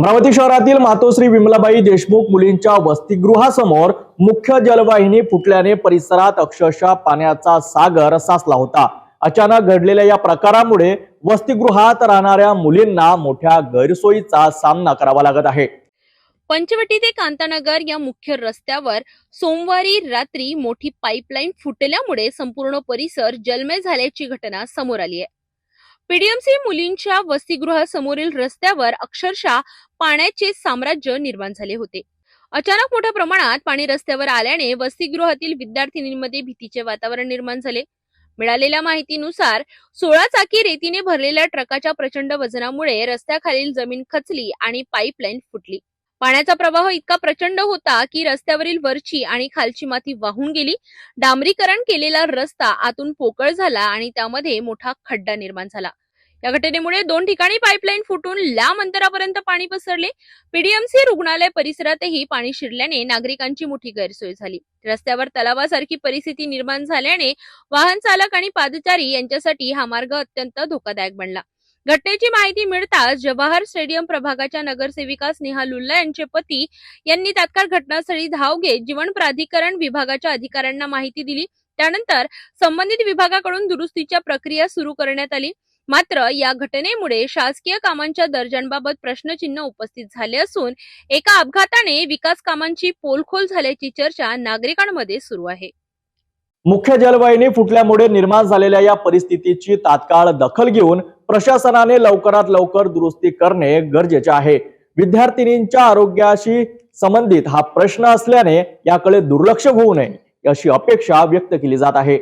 अमरावती शहरातील मातोश्री विमलाबाई देशमुख मुलींच्या वसतिगृहासमोर मुख्य जलवाहिनी फुटल्याने परिसरात अक्षरशः पाण्याचा सागर साचला होता. अचानक घडलेल्या या प्रकारामुळे वसतिगृहात राहणाऱ्या मुलींना मोठ्या गैरसोयीचा सामना करावा लागत आहे. पंचवटी ते कांतानगर या मुख्य रस्त्यावर सोमवारी रात्री मोठी पाईपलाईन फुटल्यामुळे संपूर्ण परिसर जलमय झाल्याची घटना समोर आली आहे. पीडीएमसी मुलींच्या वसतिगृहासमोरील रस्त्यावर अक्षरशः पाण्याचे साम्राज्य निर्माण झाले होते. अचानक मोठ्या प्रमाणात पाणी रस्त्यावर आल्याने वसतिगृहातील विद्यार्थिनींमध्ये भीतीचे वातावरण निर्माण झाले. मिळालेल्या माहितीनुसार सोळा चाकी रेतीने भरलेल्या ट्रकाच्या प्रचंड वजनामुळे रस्त्याखालील जमीन खचली आणि पाईपलाईन फुटली. पाण्याचा प्रवाह इतका प्रचंड होता की रस्त्यावरील वरची आणि खालची माती वाहून गेली. डांबरीकरण केलेला रस्ता आतून पोकळ झाला आणि त्यामध्ये मोठा खड्डा निर्माण झाला. या घटनेमुळे दोन ठिकाणी पाईपलाईन फुटून लांब अंतरापर्यंत पाणी पसरले. पीडीएमसी रुग्णालय परिसरातही पाणी शिरल्याने नागरिकांची मोठी गैरसोय झाली. रस्त्यावर तलावासारखी परिस्थिती निर्माण झाल्याने वाहन चालक आणि पादचारी यांच्यासाठी हा मार्ग अत्यंत धोकादायक बनला. घटनेची माहिती मिळताच जवाहर स्टेडियम प्रभागाच्या नगरसेविका स्नेहा लुल्ला यांचे पती यांनी तात्काळ घटनास्थळी धाव घेत जीवन प्राधिकरण विभागाच्या अधिकाऱ्यांना माहिती दिली. त्यानंतर संबंधित विभागाकडून दुरुस्तीच्या प्रक्रिया सुरू करण्यात आली. मात्र या घटनेमुळे शासकीय कामांच्या दर्जांबाबत प्रश्नचिन्ह उपस्थित झाले असून एका अपघाताने विकास कामांची पोलखोल झाल्याची चर्चा नागरिकांमध्ये सुरू आहे. मुख्य जलवाहिनी फुटल्यामुळे निर्माण झालेल्या या परिस्थितीची तात्काळ दखल घेऊन प्रशासनाने लवकरात लवकर दुरुस्ती करणे गरजेचे आहे. विद्यार्थिनींच्या आरोग्याशी संबंधित हा प्रश्न असल्याने याकडे दुर्लक्ष होऊ नये अशी अपेक्षा व्यक्त केली जात आहे.